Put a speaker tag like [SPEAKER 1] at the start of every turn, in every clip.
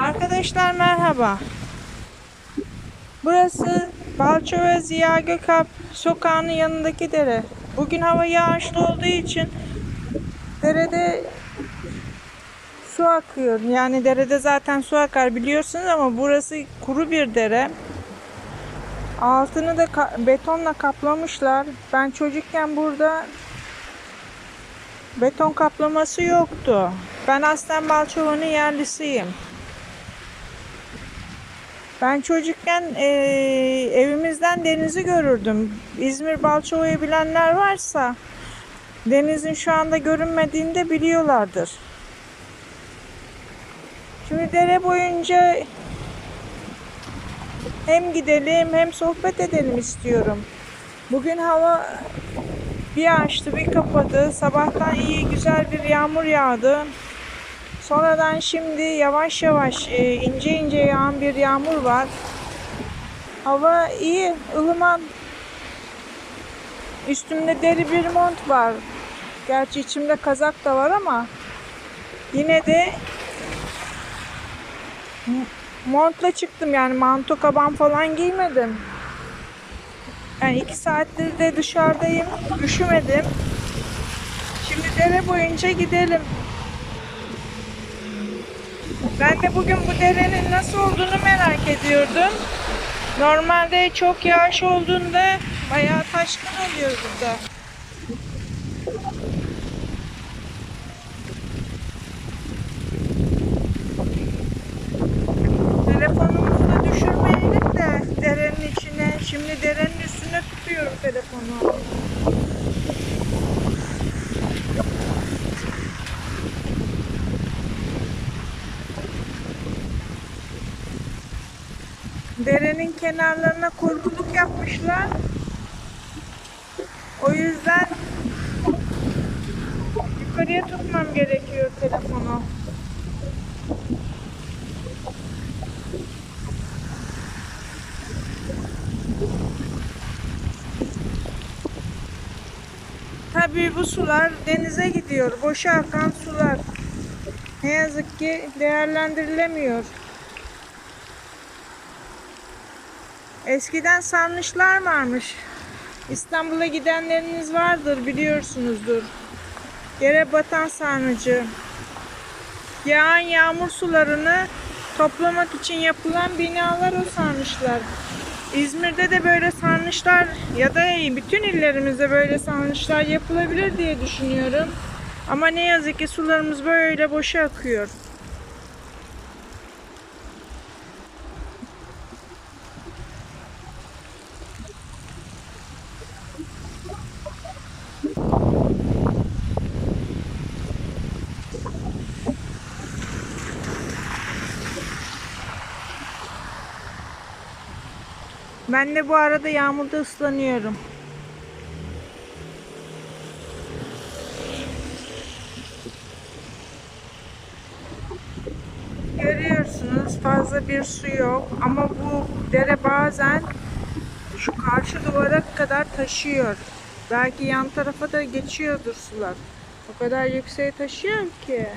[SPEAKER 1] Arkadaşlar merhaba. Burası Balçova Ziya Gökalp sokağının yanındaki dere. Bugün hava yağışlı olduğu için derede su akıyor. Yani derede zaten su akar biliyorsunuz ama burası kuru bir dere. Altını da ka- betonla kaplamışlar. Ben çocukken burada beton kaplaması yoktu. Ben aslen Balçova'nın yerlisiyim. Ben çocukken eee, evimizden denizi görürdüm. İzmir Balçova'yı bilenler varsa denizin şu anda görünmediğini de biliyorlardır. Şimdi dere boyunca hem gidelim hem sohbet edelim istiyorum. Bugün hava bir açtı bir kapadı. Sabahtan iyi güzel bir yağmur yağdı. Sonradan şimdi yavaş yavaş e, ince ince yağan bir yağmur var. Hava iyi, ılıman. Üstümde deri bir mont var. Gerçi içimde kazak da var ama yine de montla çıktım yani manto kaban falan giymedim. Yani iki saattir de dışarıdayım. Üşümedim. Şimdi dere boyunca gidelim. Ben de bugün bu derenin nasıl olduğunu merak ediyordum. Normalde çok yağış olduğunda bayağı taşkın oluyor burada. Telefonumuzu da düşürmeyelim de derenin içine. Şimdi derenin üstüne tutuyorum telefonu. Derenin kenarlarına kurguluk yapmışlar. O yüzden yukarıya tutmam gerekiyor telefonu. Tabii bu sular denize gidiyor. Boşa akan sular. Ne yazık ki değerlendirilemiyor. Eskiden sarnıçlar varmış. İstanbul'a gidenleriniz vardır biliyorsunuzdur. Yere batan sarnıcı. Yağan yağmur sularını toplamak için yapılan binalar o sarnıçlar. İzmir'de de böyle sarnıçlar ya da bütün illerimizde böyle sarnıçlar yapılabilir diye düşünüyorum. Ama ne yazık ki sularımız böyle boşa akıyor. Ben de bu arada yağmurda ıslanıyorum. Görüyorsunuz fazla bir su yok ama bu dere bazen şu karşı duvara kadar taşıyor. Belki yan tarafa da geçiyordur sular. O kadar yükseğe taşıyor ki.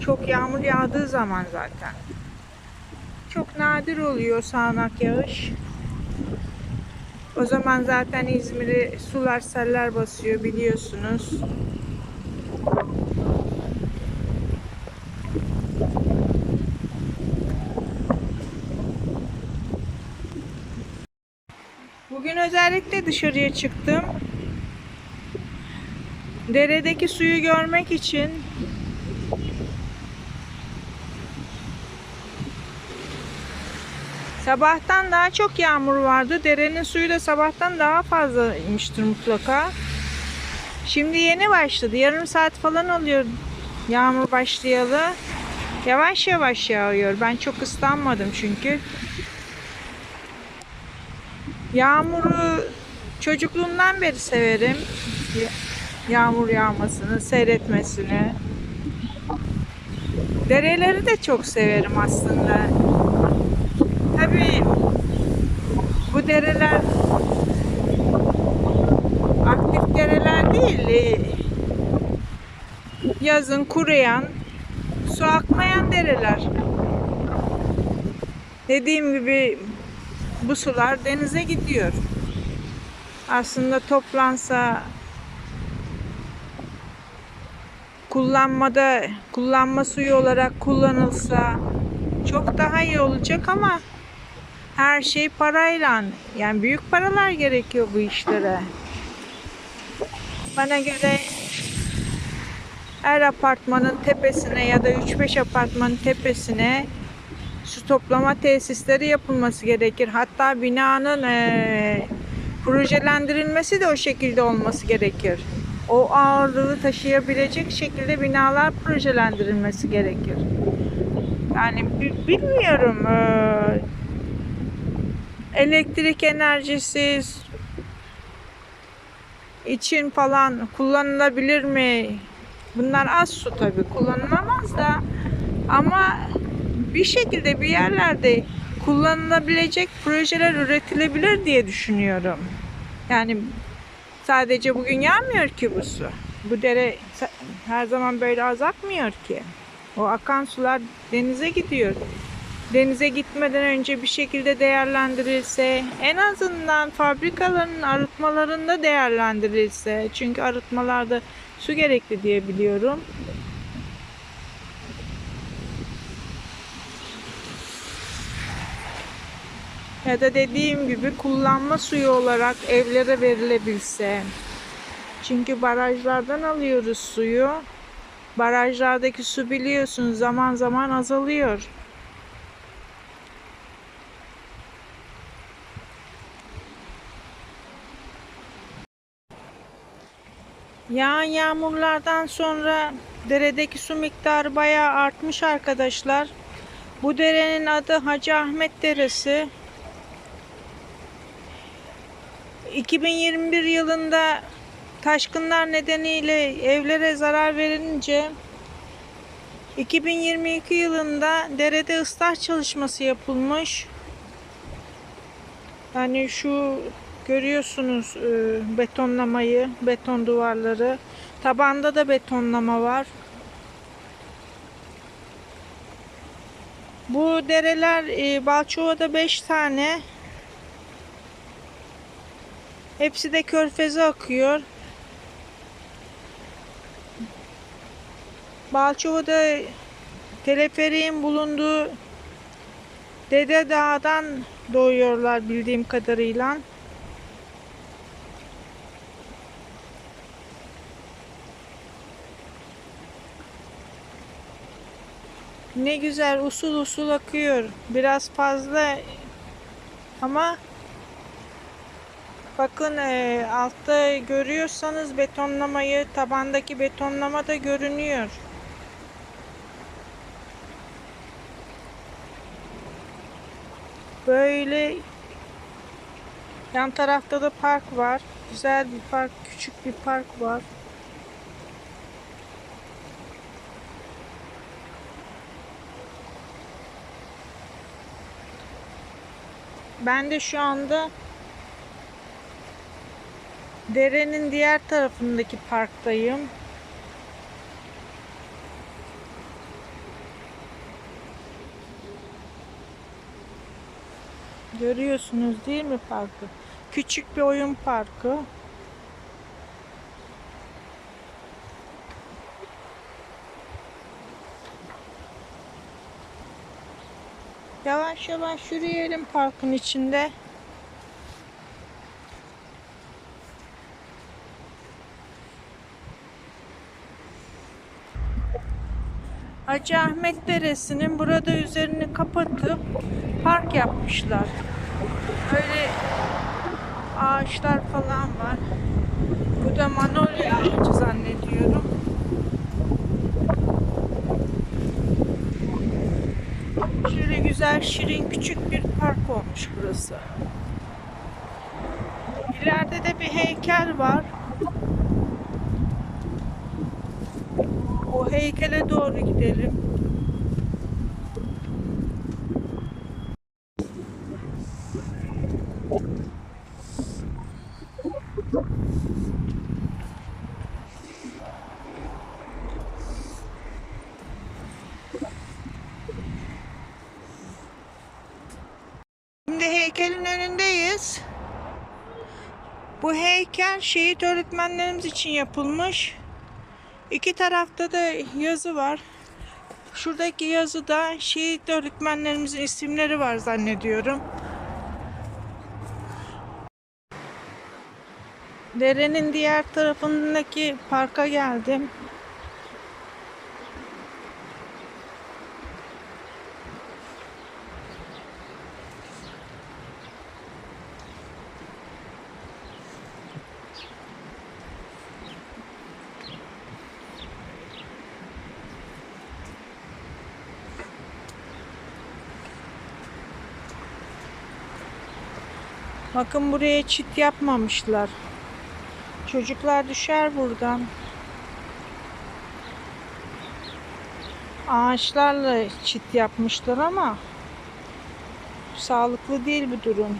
[SPEAKER 1] Çok yağmur yağdığı zaman zaten. Çok nadir oluyor sağanak yağış. O zaman zaten İzmir'i sular seller basıyor biliyorsunuz. Bugün özellikle dışarıya çıktım. Deredeki suyu görmek için Sabahtan daha çok yağmur vardı. Derenin suyu da sabahtan daha fazlaymıştır mutlaka. Şimdi yeni başladı. Yarım saat falan oluyor yağmur başlayalı. Yavaş yavaş yağıyor. Ben çok ıslanmadım çünkü. Yağmuru çocukluğumdan beri severim. Yağmur yağmasını, seyretmesini. Dereleri de çok severim aslında. Tabii dereler aktif dereler değil. Yazın kuruyan su akmayan dereler. Dediğim gibi bu sular denize gidiyor. Aslında toplansa kullanmada kullanma suyu olarak kullanılsa çok daha iyi olacak ama her şey parayla yani büyük paralar gerekiyor bu işlere. Bana göre her apartmanın tepesine ya da 3-5 apartmanın tepesine su toplama tesisleri yapılması gerekir. Hatta binanın eee, projelendirilmesi de o şekilde olması gerekir. O ağırlığı taşıyabilecek şekilde binalar projelendirilmesi gerekir. Yani bi- bilmiyorum eee, elektrik enerjisi için falan kullanılabilir mi? Bunlar az su tabii kullanılamaz da ama bir şekilde bir yerlerde kullanılabilecek projeler üretilebilir diye düşünüyorum. Yani sadece bugün yağmıyor ki bu su. Bu dere her zaman böyle az akmıyor ki. O akan sular denize gidiyor. Denize gitmeden önce bir şekilde değerlendirilse, en azından fabrikaların arıtmalarında değerlendirilse, çünkü arıtmalarda su gerekli diye biliyorum. Ya da dediğim gibi kullanma suyu olarak evlere verilebilse. Çünkü barajlardan alıyoruz suyu. Barajlardaki su biliyorsunuz zaman zaman azalıyor. Yağan yağmurlardan sonra deredeki su miktarı bayağı artmış arkadaşlar. Bu derenin adı Hacı Ahmet Deresi. 2021 yılında taşkınlar nedeniyle evlere zarar verilince 2022 yılında derede ıslah çalışması yapılmış. Yani şu görüyorsunuz e, betonlamayı, beton duvarları. Tabanda da betonlama var. Bu dereler e, Balçova'da 5 tane. Hepsi de körfeze akıyor. Balçova'da teleferiğin bulunduğu Dede Dağı'dan doğuyorlar bildiğim kadarıyla. Ne güzel usul usul akıyor. Biraz fazla ama bakın e, altta görüyorsanız betonlamayı tabandaki betonlama da görünüyor. Böyle yan tarafta da park var. Güzel bir park, küçük bir park var. Ben de şu anda derenin diğer tarafındaki parktayım. Görüyorsunuz değil mi parkı? Küçük bir oyun parkı. Yavaş yavaş yürüyelim parkın içinde. Hacı Ahmet Deresi'nin burada üzerini kapatıp park yapmışlar. Böyle ağaçlar falan var. Bu da manolya ağacı zannediyorum. Şöyle güzel şirin küçük bir park olmuş burası. İleride de bir heykel var. O heykele doğru gidelim. Heykelin önündeyiz. Bu heykel şehit öğretmenlerimiz için yapılmış. İki tarafta da yazı var. Şuradaki yazıda şehit öğretmenlerimizin isimleri var zannediyorum. Derenin diğer tarafındaki parka geldim. Bakın buraya çit yapmamışlar. Çocuklar düşer buradan. Ağaçlarla çit yapmışlar ama sağlıklı değil bu durum.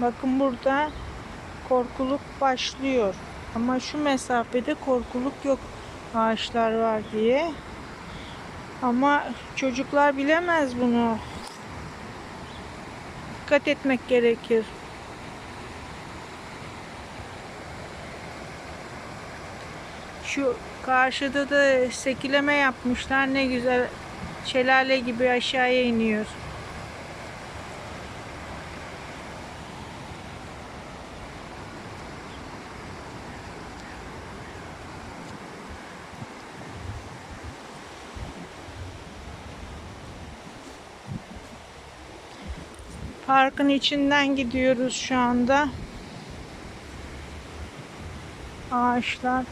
[SPEAKER 1] Bakın burada korkuluk başlıyor. Ama şu mesafede korkuluk yok ağaçlar var diye. Ama çocuklar bilemez bunu. Dikkat etmek gerekir. Şu karşıda da sekileme yapmışlar. Ne güzel şelale gibi aşağıya iniyor. Parkın içinden gidiyoruz şu anda. Ağaçlar.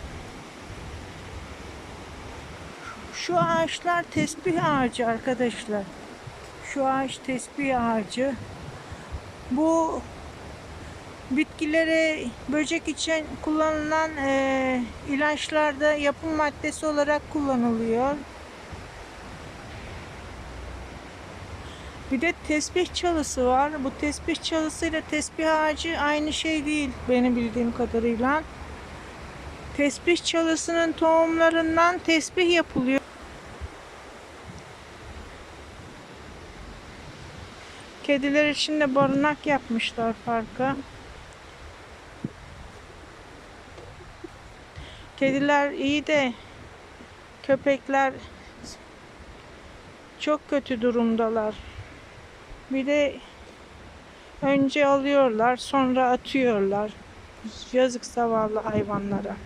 [SPEAKER 1] Şu ağaçlar tesbih ağacı arkadaşlar. Şu ağaç tesbih ağacı. Bu bitkilere böcek için kullanılan eee ilaçlarda yapım maddesi olarak kullanılıyor. Bir de tesbih çalısı var. Bu tesbih çalısıyla tesbih ağacı aynı şey değil benim bildiğim kadarıyla. Tesbih çalısının tohumlarından tesbih yapılıyor. Kediler için de barınak yapmışlar parka. Kediler iyi de köpekler çok kötü durumdalar. Bir de önce alıyorlar, sonra atıyorlar. Yazık zavallı hayvanlara.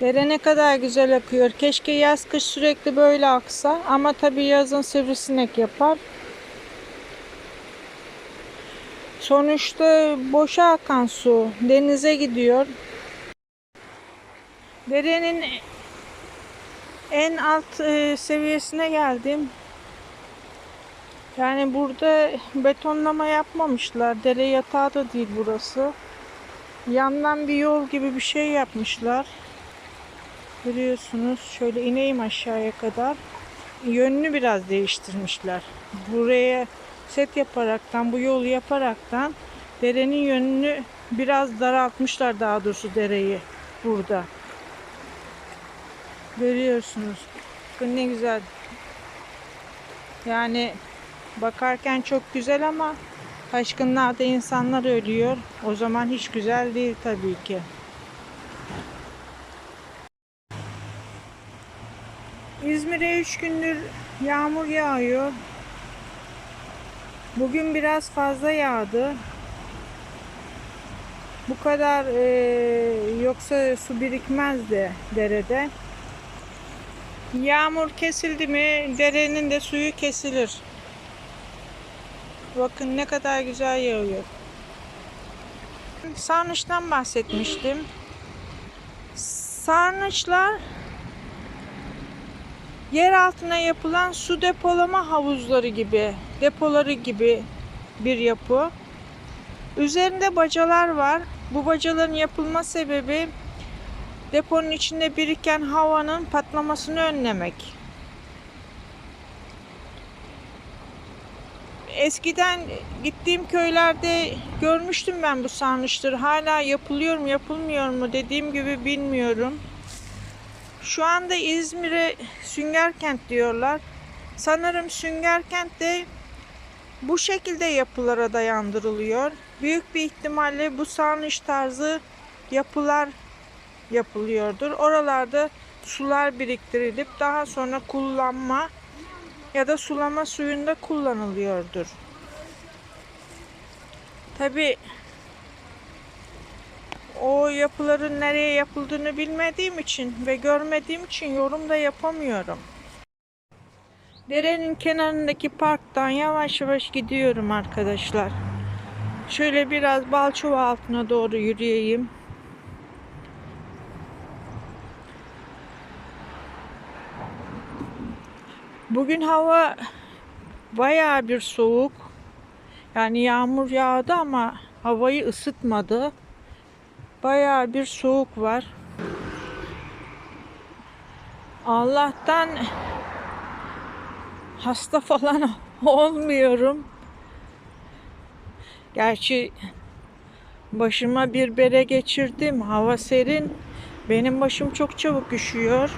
[SPEAKER 1] Dere ne kadar güzel akıyor. Keşke yaz kış sürekli böyle aksa ama tabii yazın sivrisinek yapar. Sonuçta boşa akan su denize gidiyor. Derenin en alt e, seviyesine geldim. Yani burada betonlama yapmamışlar. Dere yatağı da değil burası. Yandan bir yol gibi bir şey yapmışlar. Görüyorsunuz. Şöyle ineyim aşağıya kadar. Yönünü biraz değiştirmişler. Buraya set yaparaktan, bu yolu yaparaktan derenin yönünü biraz daraltmışlar daha doğrusu dereyi burada. Görüyorsunuz. Bakın ne güzel. Yani bakarken çok güzel ama taşkınlarda insanlar ölüyor. O zaman hiç güzel değil tabii ki. İzmir'e 3 gündür yağmur yağıyor. Bugün biraz fazla yağdı. Bu kadar e, yoksa su birikmezdi derede. Yağmur kesildi mi derenin de suyu kesilir. Bakın ne kadar güzel yağıyor. Sarnıçtan bahsetmiştim. Sarnıçlar yer altına yapılan su depolama havuzları gibi, depoları gibi bir yapı. Üzerinde bacalar var. Bu bacaların yapılma sebebi deponun içinde biriken havanın patlamasını önlemek. Eskiden gittiğim köylerde görmüştüm ben bu sarnıçları. Hala yapılıyor mu yapılmıyor mu dediğim gibi bilmiyorum. Şu anda İzmir'e Süngerkent diyorlar. Sanırım Süngerkent de bu şekilde yapılara dayandırılıyor. Büyük bir ihtimalle bu sarnıç tarzı yapılar yapılıyordur. Oralarda sular biriktirilip daha sonra kullanma ya da sulama suyunda kullanılıyordur. Tabi o yapıların nereye yapıldığını bilmediğim için ve görmediğim için yorum da yapamıyorum. Derenin kenarındaki parktan yavaş yavaş gidiyorum arkadaşlar. Şöyle biraz Balçova altına doğru yürüyeyim. Bugün hava bayağı bir soğuk. Yani yağmur yağdı ama havayı ısıtmadı. Bayağı bir soğuk var. Allah'tan hasta falan olmuyorum. Gerçi başıma bir bere geçirdim. Hava serin. Benim başım çok çabuk üşüyor.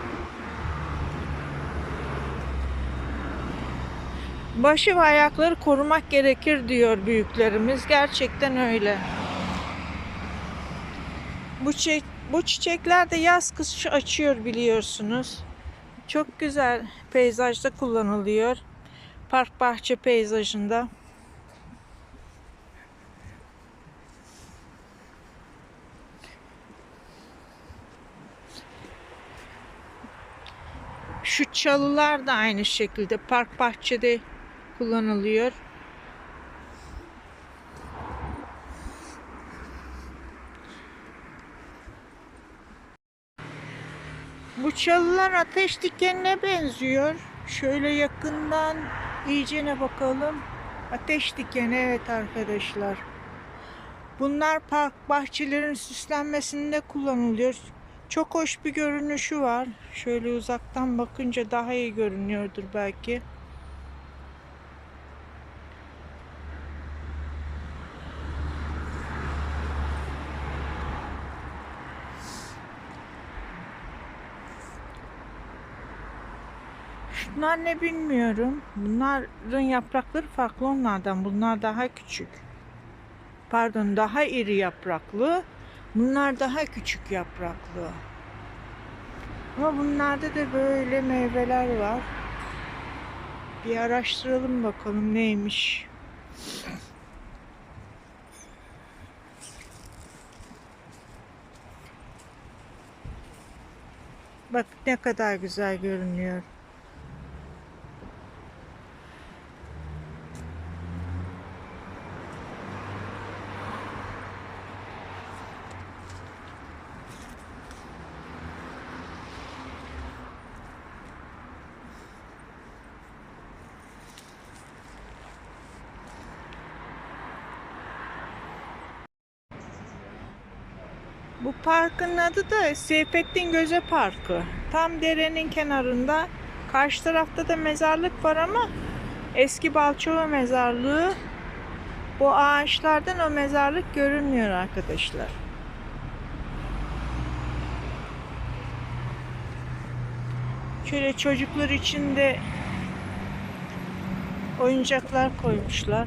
[SPEAKER 1] Başı ve ayakları korumak gerekir diyor büyüklerimiz. Gerçekten öyle. Bu, çiçek, bu çiçekler de yaz kış açıyor biliyorsunuz. Çok güzel peyzajda kullanılıyor. Park bahçe peyzajında. Şu çalılar da aynı şekilde park bahçede kullanılıyor. Bu çalılar ateş dikenine benziyor. Şöyle yakından iyicene bakalım. Ateş dikeni evet arkadaşlar. Bunlar park bahçelerin süslenmesinde kullanılıyor. Çok hoş bir görünüşü var. Şöyle uzaktan bakınca daha iyi görünüyordur belki. Şunlar ne bilmiyorum. Bunların yaprakları farklı onlardan. Bunlar daha küçük. Pardon daha iri yapraklı. Bunlar daha küçük yapraklı. Ama bunlarda da böyle meyveler var. Bir araştıralım bakalım neymiş. Bak ne kadar güzel görünüyor. Bu parkın adı da Seyfettin Göze Parkı. Tam derenin kenarında. Karşı tarafta da mezarlık var ama eski Balçova mezarlığı. Bu ağaçlardan o mezarlık görünmüyor arkadaşlar. Şöyle çocuklar için de oyuncaklar koymuşlar.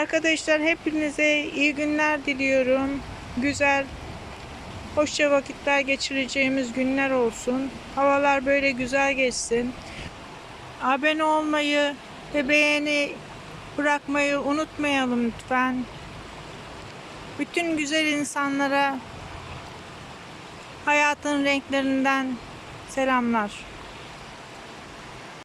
[SPEAKER 1] Arkadaşlar hepinize iyi günler diliyorum. Güzel, hoşça vakitler geçireceğimiz günler olsun. Havalar böyle güzel geçsin. Abone olmayı ve beğeni bırakmayı unutmayalım lütfen. Bütün güzel insanlara hayatın renklerinden selamlar.